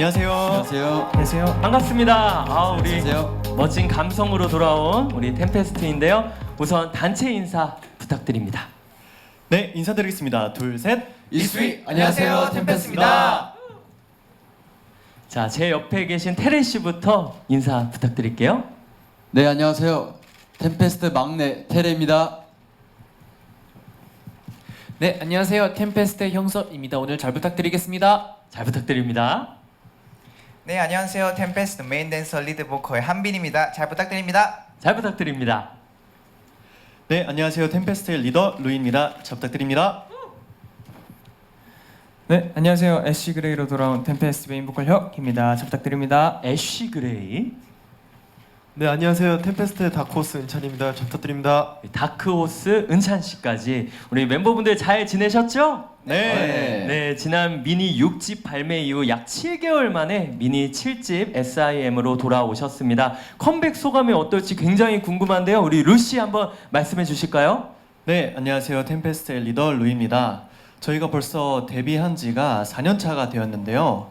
안녕하세요. 안녕하세요. 안녕하세요. 반갑습니다. 아, 우리 안녕하세요. 멋진 감성으로 돌아온 우리 템페스트인데요. 우선 단체 인사 부탁드립니다. 네, 인사드리겠습니다. 둘, 셋. 이스위 안녕하세요. 템페스입니다. 자, 제 옆에 계신 테레 씨부터 인사 부탁드릴게요. 네 안녕하세요. 템페스트 막내 테레입니다. 네, 안녕하세요. 템페스트의 형섭입니다. 오늘 잘 부탁드리겠습니다. 잘 부탁드립니다. 네 안녕하세요 템페스트 메인 댄서 리드 보컬 한빈입니다 잘 부탁드립니다 잘 부탁드립니다. 네, 안녕하세요. 템페스트의 리더 루이입니다. 잘 부탁드립니다. 네, 안녕하세요. 애쉬 그레이로 돌아온 템페스트 메인 보컬 혁입니다. 잘 부탁드립니다. 애쉬 그레이, 네 안녕하세요 템페스트 다코스 은찬입니다 잘 부탁드립니다 다크호스 은찬 씨까지 우리 멤버분들 잘 지내셨죠? 네. 네, 지난 미니 6집 발매 이후 약 7개월 만에 미니 7집 SIM으로 돌아오셨습니다. 컴백 소감이 어떨지 굉장히 궁금한데요. 우리 루시 한번 말씀해 주실까요? 네, 안녕하세요. 템페스트의 리더 루이입니다. 저희가 벌써 데뷔한 지가 4년 차가 되었는데요.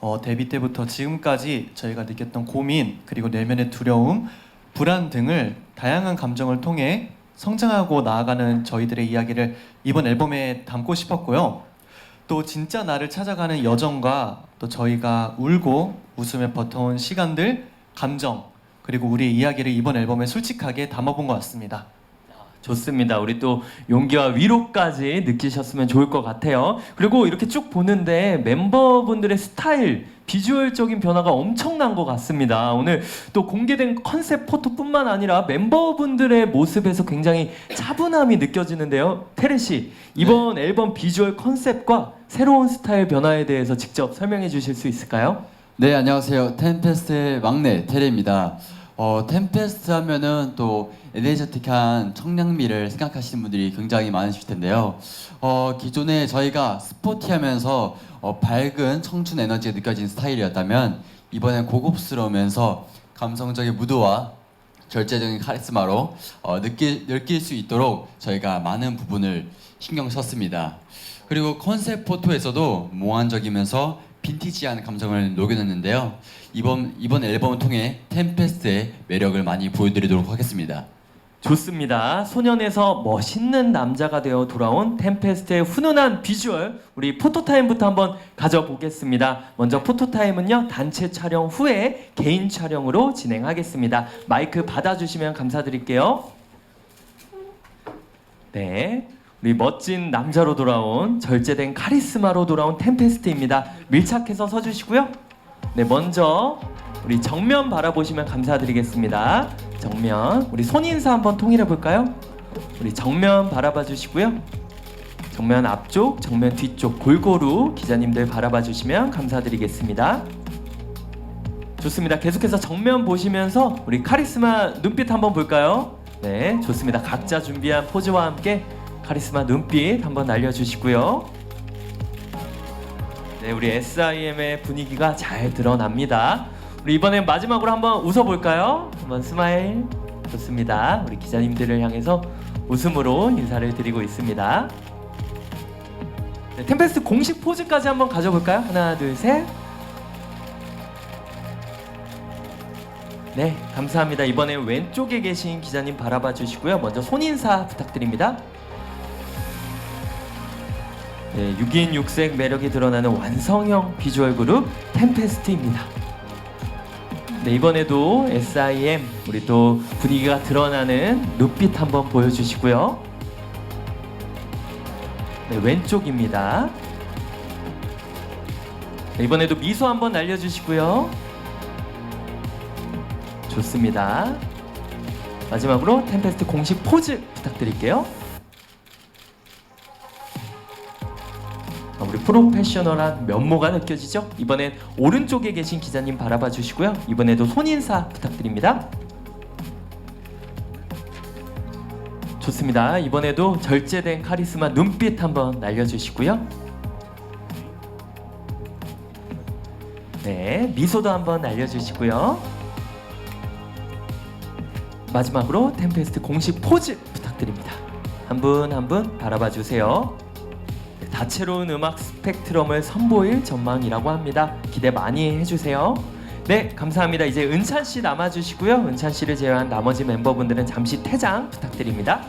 어, 데뷔 때부터 지금까지 저희가 느꼈던 고민, 그리고 내면의 두려움, 불안 등을 다양한 감정을 통해 성장하고 나아가는 저희들의 이야기를 이번 앨범에 담고 싶었고요. 또 진짜 나를 찾아가는 여정과 또 저희가 울고 웃으며 버텨온 시간들, 감정, 그리고 우리의 이야기를 이번 앨범에 솔직하게 담아본 것 같습니다. 좋습니다. 우리 또 용기와 위로까지 느끼셨으면 좋을 것 같아요. 그리고 이렇게 쭉 보는데 멤버분들의 스타일, 비주얼적인 변화가 엄청난 것 같습니다. 오늘 또 공개된 컨셉 포토뿐만 아니라 멤버분들의 모습에서 굉장히 차분함이 느껴지는데요. 테레 씨, 이번 앨범 비주얼 컨셉과 새로운 스타일 변화에 대해서 직접 설명해 주실 수 있을까요? 네 안녕하세요. 템페스트의 막내 테레입니다. 어 템페스트 하면은 또 에너제틱한 청량미를 생각하시는 분들이 굉장히 많으실 텐데요. 어 기존에 저희가 스포티하면서 어, 밝은 청춘 에너지가 느껴진 스타일이었다면 이번엔 고급스러우면서 감성적인 무드와 절제적인 카리스마로 어, 느낄, 느낄 수 있도록 저희가 많은 부분을 신경 썼습니다. 그리고 컨셉 포토에서도 몽환적이면서 빈티지한 감정을 녹여냈는데요. 이번 이번 앨범을 통해 템페스트의 매력을 많이 보여드리도록 하겠습니다. 좋습니다. 소년에서 멋있는 남자가 되어 돌아온 템페스트의 훈훈한 비주얼 우리 포토타임부터 한번 가져보겠습니다. 먼저 포토타임은요 단체 촬영 후에 개인 촬영으로 진행하겠습니다. 마이크 받아주시면 감사드릴게요. 네. 우리 멋진 남자로 돌아온 절제된 카리스마로 돌아온 템페스트입니다. 밀착해서 서주시고요. 네, 먼저 우리 정면 바라보시면 감사드리겠습니다. 정면 우리 손 인사 한번 통일해 볼까요? 우리 정면 바라봐 주시고요. 정면 앞쪽, 정면 뒤쪽 골고루 기자님들 바라봐 주시면 감사드리겠습니다. 좋습니다. 계속해서 정면 보시면서 우리 카리스마 눈빛 한번 볼까요? 네, 좋습니다. 각자 준비한 포즈와 함께 카리스마 눈빛 한번 날려주시고요. 네, 우리 SIM의 분위기가 잘 드러납니다. 우리 이번엔 마지막으로 한번 웃어볼까요? 한번 스마일. 좋습니다. 우리 기자님들을 향해서 웃음으로 인사를 드리고 있습니다. 네, 템페스트 공식 포즈까지 한번 가져볼까요? 하나, 둘, 셋. 네, 감사합니다. 이번에 왼쪽에 계신 기자님 바라봐 주시고요. 먼저 손인사 부탁드립니다. 네, 6인 6색 매력이 드러나는 완성형 비주얼 그룹 템페스트입니다. 네, 이번에도 SIM 우리 또 분위기가 드러나는 눈빛 한번 보여주시고요. 네, 왼쪽입니다. 네, 이번에도 미소 한번 날려주시고요. 좋습니다. 마지막으로 템페스트 공식 포즈 부탁드릴게요. 프로페셔널한 면모가 느껴지죠? 이번엔 오른쪽에 계신 기자님 바라봐 주시고요. 이번에도 손인사 부탁드립니다. 좋습니다. 이번에도 절제된 카리스마 눈빛 한번 날려주시고요. 네, 미소도 한번 날려주시고요. 마지막으로 템페스트 공식 포즈 부탁드립니다. 한 분 한 분 바라봐 주세요. 네, 다채로운 음악 스펙트럼을 선보일 전망이라고 합니다. 기대 많이 해주세요. 네, 감사합니다. 이제 은찬 씨 남아주시고요. 은찬 씨를 제외한 나머지 멤버분들은 잠시 퇴장 부탁드립니다.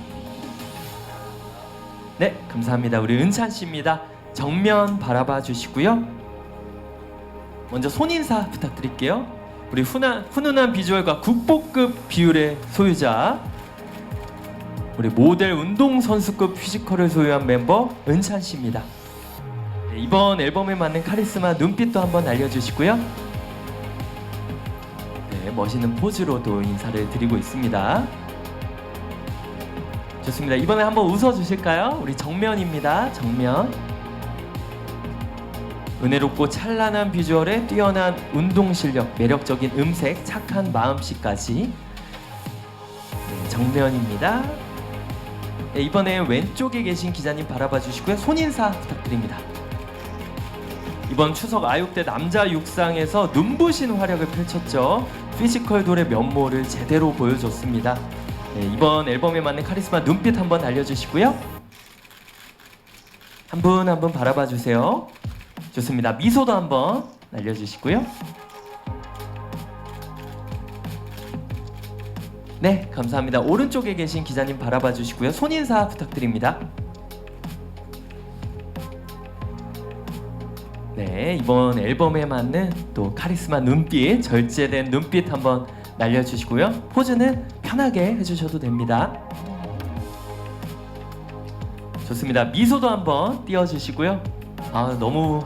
네, 감사합니다. 우리 은찬 씨입니다. 정면 바라봐 주시고요. 먼저 손인사 부탁드릴게요. 우리 훈한, 훈훈한 비주얼과 국보급 비율의 소유자 우리 모델 운동 선수급 피지컬을 소유한 멤버 은찬 씨입니다. 네, 이번 앨범에 맞는 카리스마 눈빛도 한번 알려주시고요. 네, 멋있는 포즈로도 인사를 드리고 있습니다. 좋습니다. 이번에 한번 웃어 주실까요? 우리 정면입니다. 정면. 은혜롭고 찬란한 비주얼에 뛰어난 운동 실력, 매력적인 음색, 착한 마음씨까지. 네, 정면입니다. 네, 이번에 왼쪽에 계신 기자님 바라봐 주시고요. 손인사 부탁드립니다. 이번 추석 아육대 남자 육상에서 눈부신 활약을 펼쳤죠. 피지컬 돌의 면모를 제대로 보여줬습니다. 네, 이번 앨범에 맞는 카리스마 눈빛 한번 알려주시고요. 한 분 한 분 바라봐 주세요. 좋습니다. 미소도 한번 알려주시고요. 네, 감사합니다. 오른쪽에 계신 기자님 바라봐 주시고요. 손인사 부탁드립니다. 네, 이번 앨범에 맞는 또 카리스마 눈빛, 절제된 눈빛 한번 날려주시고요. 포즈는 편하게 해주셔도 됩니다. 좋습니다. 미소도 한번 띄워주시고요. 아, 너무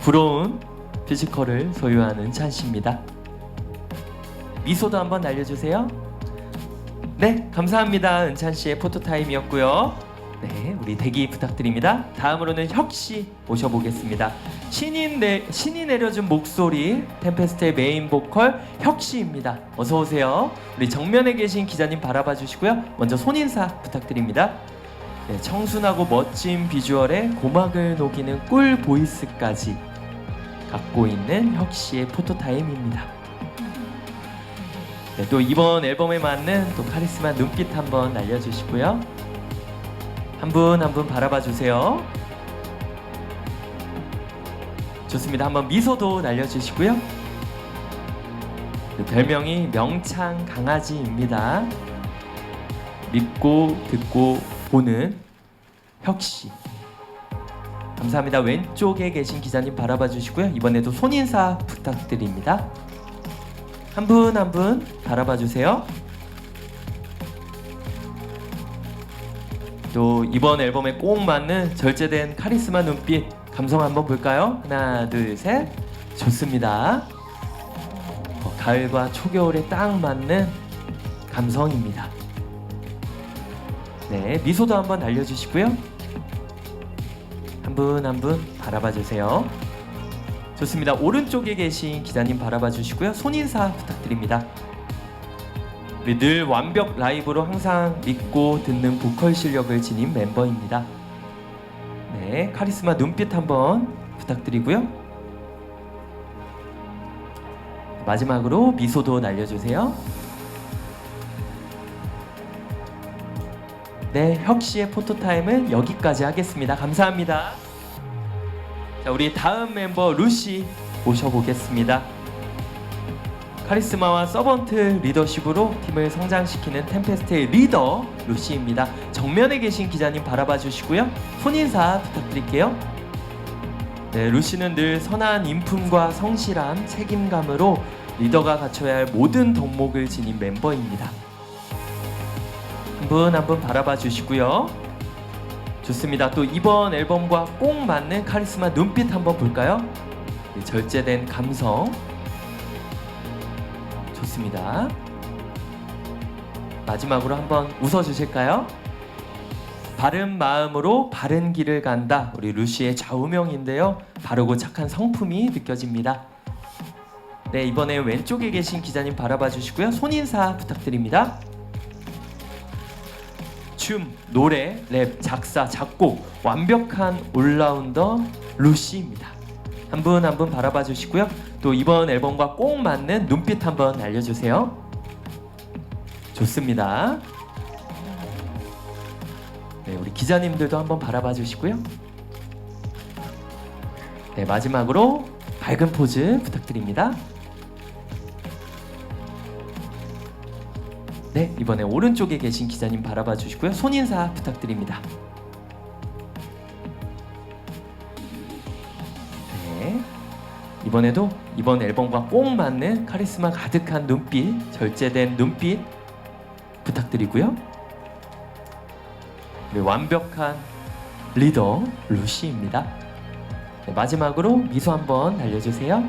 부러운 피지컬을 소유한 은찬 씨입니다. 미소도 한번 날려주세요. 네, 감사합니다. 은찬 씨의 포토 타임이었고요. 네, 우리 대기 부탁드립니다. 다음으로는 혁 씨 모셔보겠습니다. 신이 내 신이 내려준 목소리 템페스트의 메인 보컬 혁 씨입니다. 어서 오세요. 우리 정면에 계신 기자님 바라봐 주시고요. 먼저 손인사 부탁드립니다. 네, 청순하고 멋진 비주얼에 고막을 녹이는 꿀 보이스까지 갖고 있는 혁 씨의 포토 타임입니다. 네, 또 이번 앨범에 맞는 또 카리스마 눈빛 한번 날려주시고요. 한 분 한 분 바라봐 주세요. 좋습니다. 한번 미소도 날려주시고요. 네, 별명이 명창 강아지입니다. 믿고 듣고 보는 혁씨. 감사합니다. 왼쪽에 계신 기자님 바라봐 주시고요. 이번에도 손인사 부탁드립니다. 한 분 한 분 바라봐 주세요. 또 이번 앨범에 꼭 맞는 절제된 카리스마 눈빛 감성 한번 볼까요? 하나 둘 셋 좋습니다. 어, 가을과 초겨울에 딱 맞는 감성입니다. 네 미소도 한번 날려주시고요. 한 분 한 분 바라봐 주세요. 좋습니다. 오른쪽에 계신 기자님 바라봐 주시고요. 손인사 부탁드립니다. 우리 늘 완벽 라이브로 항상 믿고 듣는 보컬 실력을 지닌 멤버입니다. 네, 카리스마 눈빛 한번 부탁드리고요. 마지막으로 미소도 날려주세요. 네, 혁 씨의 포토 타임은 여기까지 하겠습니다. 감사합니다. 자, 우리 다음 멤버 루시 모셔보겠습니다. 카리스마와 서번트 리더십으로 팀을 성장시키는 템페스트의 리더 루시입니다. 정면에 계신 기자님 바라봐 주시고요. 손인사 부탁드릴게요. 네, 루시는 늘 선한 인품과 성실함, 책임감으로 리더가 갖춰야 할 모든 덕목을 지닌 멤버입니다. 한 분 한 분 바라봐 주시고요. 좋습니다. 또 이번 앨범과 꼭 맞는 카리스마 눈빛 한번 볼까요? 네, 절제된 감성, 좋습니다. 마지막으로 한번 웃어 주실까요? 바른 마음으로 바른 길을 간다. 우리 루시의 좌우명인데요. 바르고 착한 성품이 느껴집니다. 네, 이번에 왼쪽에 계신 기자님 바라봐 주시고요. 손인사 부탁드립니다. 춤, 노래, 랩, 작사, 작곡 완벽한 올라운더 루시입니다. 한 분 한 분 바라봐 주시고요. 또 이번 앨범과 꼭 맞는 눈빛 한번 알려주세요. 좋습니다. 네, 우리 기자님들도 한번 바라봐 주시고요. 네, 마지막으로 밝은 포즈 부탁드립니다. 네, 이번에 오른쪽에 계신 기자님 바라봐 주시고요. 손인사 부탁드립니다. 네. 이번에도 이번 앨범과 꼭 맞는 카리스마 가득한 눈빛, 절제된 눈빛 부탁드리고요. 우리 완벽한 리더 루시입니다. 네, 마지막으로 미소 한번 날려주세요.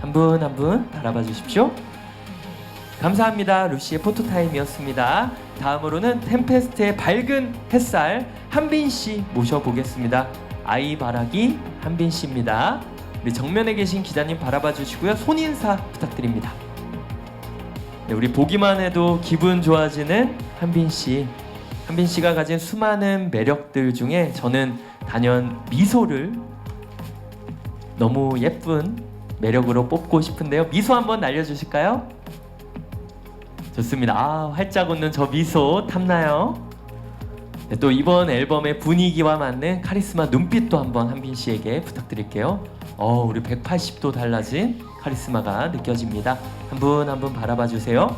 한 분 한분 바라봐 주십시오. 감사합니다. 루시의 포토타임이었습니다. 다음으로는 템페스트의 밝은 햇살 한빈 씨 모셔보겠습니다. 아이 바라기 한빈 씨입니다. 우리 정면에 계신 기자님 바라봐 주시고요. 손인사 부탁드립니다. 네, 우리 보기만 해도 기분 좋아지는 한빈 씨. 한빈 씨가 가진 수많은 매력들 중에 저는 단연 미소를 너무 예쁜 매력으로 뽑고 싶은데요. 미소 한번 날려주실까요? 좋습니다. 아, 활짝 웃는 저 미소 탐나요? 네, 또 이번 앨범의 분위기와 맞는 카리스마 눈빛도 한번 한빈 씨에게 부탁드릴게요. 어, 우리 180도 달라진 카리스마가 느껴집니다. 한 분 한 분 바라봐 주세요.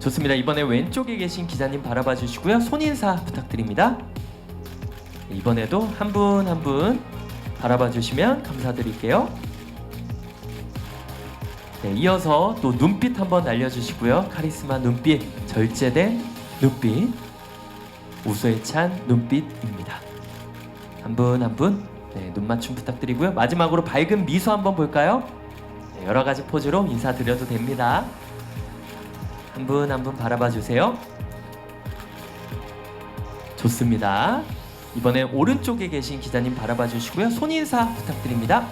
좋습니다. 이번에 왼쪽에 계신 기자님 바라봐 주시고요. 손인사 부탁드립니다. 네, 이번에도 한 분 한 분 바라봐 주시면 감사드릴게요. 네, 이어서 또 눈빛 한번 날려주시고요. 카리스마 눈빛, 절제된 눈빛, 우수에 찬 눈빛입니다. 한 분 한 분, 네, 눈 맞춤 부탁드리고요. 마지막으로 밝은 미소 한번 볼까요? 네, 여러 가지 포즈로 인사드려도 됩니다. 한 분 한 분 바라봐 주세요. 좋습니다. 이번에 오른쪽에 계신 기자님 바라봐 주시고요. 손인사 부탁드립니다.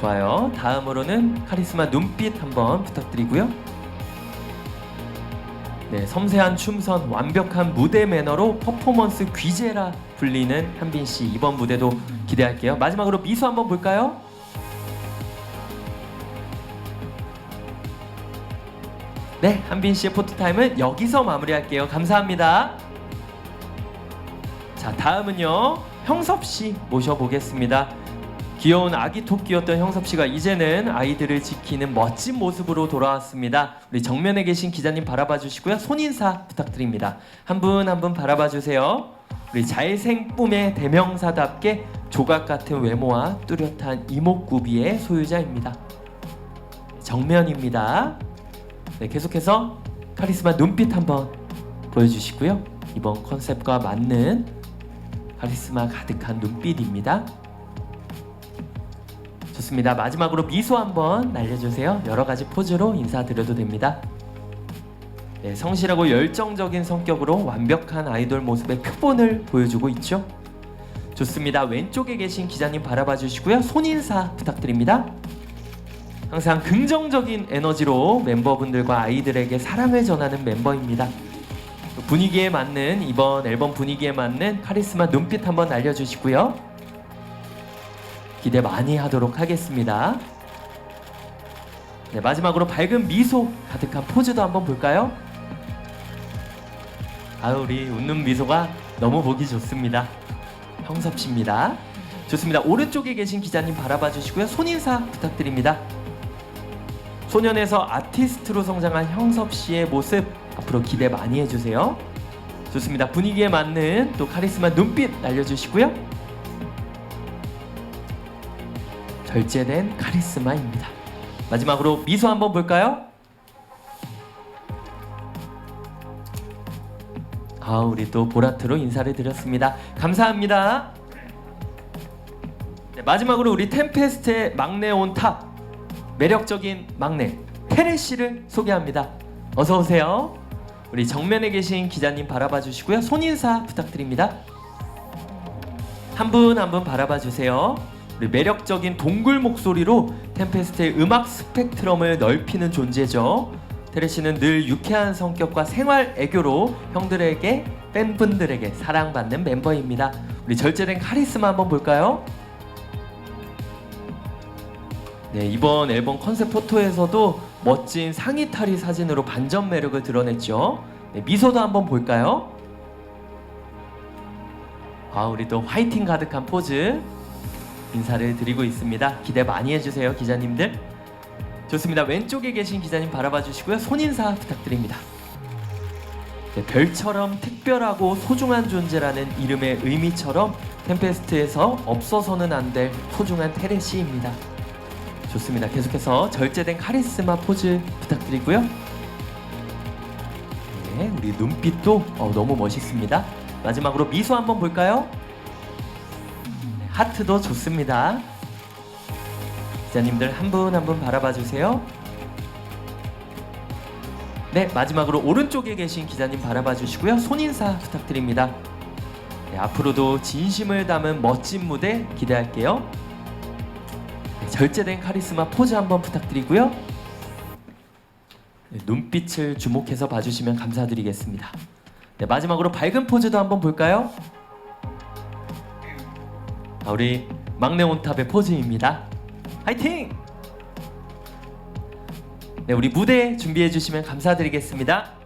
좋아요. 다음으로는 카리스마 눈빛 한번 부탁드리고요. 네, 섬세한 춤선, 완벽한 무대 매너로 퍼포먼스 귀재라 불리는 한빈 씨 이번 무대도 기대할게요. 마지막으로 미소 한번 볼까요? 네, 한빈 씨의 포토 타임은 여기서 마무리할게요. 감사합니다. 자, 다음은요. 형섭 씨 모셔보겠습니다. 귀여운 아기 토끼였던 형섭 씨가 이제는 아이들을 지키는 멋진 모습으로 돌아왔습니다. 우리 정면에 계신 기자님 바라봐 주시고요. 손인사 부탁드립니다. 한 분 한 분 바라봐 주세요. 우리 잘생꿈의 대명사답게 조각 같은 외모와 뚜렷한 이목구비의 소유자입니다. 정면입니다. 네, 계속해서 카리스마 눈빛 한번 보여주시고요. 이번 컨셉과 맞는 카리스마 가득한 눈빛입니다. 좋습니다. 마지막으로 미소 한번 날려주세요. 여러 가지 포즈로 인사드려도 됩니다. 네, 성실하고 열정적인 성격으로 완벽한 아이돌 모습의 표본을 보여주고 있죠. 좋습니다. 왼쪽에 계신 기자님 바라봐 주시고요. 손인사 부탁드립니다. 항상 긍정적인 에너지로 멤버분들과 아이들에게 사랑을 전하는 멤버입니다. 또 분위기에 맞는 이번 앨범 분위기에 맞는 카리스마 눈빛 한번 날려주시고요. 기대 많이 하도록 하겠습니다. 네, 마지막으로 밝은 미소 가득한 포즈도 한번 볼까요? 아 우리 웃는 미소가 너무 보기 좋습니다. 형섭 씨입니다. 좋습니다. 오른쪽에 계신 기자님 바라봐 주시고요. 손인사 부탁드립니다. 소년에서 아티스트로 성장한 형섭 씨의 모습 앞으로 기대 많이 해주세요. 좋습니다. 분위기에 맞는 또 카리스마 눈빛 날려주시고요. 절제된 카리스마입니다. 마지막으로 미소 한번 볼까요? 아, 우리 또 보라트로 인사를 드렸습니다. 감사합니다. 네, 마지막으로 우리 템페스트의 막내 온 탑 매력적인 막내 테레 씨를 소개합니다. 어서 오세요. 우리 정면에 계신 기자님 바라봐 주시고요. 손 인사 부탁드립니다. 한 분 한 분 바라봐 주세요. 우리 매력적인 동굴 목소리로 템페스트의 음악 스펙트럼을 넓히는 존재죠. 테레 씨는 늘 유쾌한 성격과 생활 애교로 형들에게 팬분들에게 사랑받는 멤버입니다. 우리 절제된 카리스마 한번 볼까요? 네, 이번 앨범 컨셉 포토에서도 멋진 상의 탈의 사진으로 반전 매력을 드러냈죠. 네, 미소도 한번 볼까요? 아, 우리 또 화이팅 가득한 포즈 인사를 드리고 있습니다. 기대 많이 해주세요, 기자님들. 좋습니다. 왼쪽에 계신 기자님 바라봐 주시고요. 손인사 부탁드립니다. 네, 별처럼 특별하고 소중한 존재라는 이름의 의미처럼 템페스트에서 없어서는 안 될 소중한 테레시입니다. 좋습니다. 계속해서 절제된 카리스마 포즈 부탁드리고요. 네, 우리 눈빛도 어, 너무 멋있습니다. 마지막으로 미소 한번 볼까요? 네, 하트도 좋습니다. 기자님들 한 분 한 분 바라봐 주세요. 네, 마지막으로 오른쪽에 계신 기자님 바라봐 주시고요. 손인사 부탁드립니다. 네, 앞으로도 진심을 담은 멋진 무대 기대할게요. 네, 절제된 카리스마 포즈 한번 부탁드리고요. 네, 눈빛을 주목해서 봐주시면 감사드리겠습니다. 네, 마지막으로 밝은 포즈도 한번 볼까요? 아, 우리 막내 온탑의 포즈입니다. 화이팅! 네, 우리 무대 준비해 주시면 감사드리겠습니다.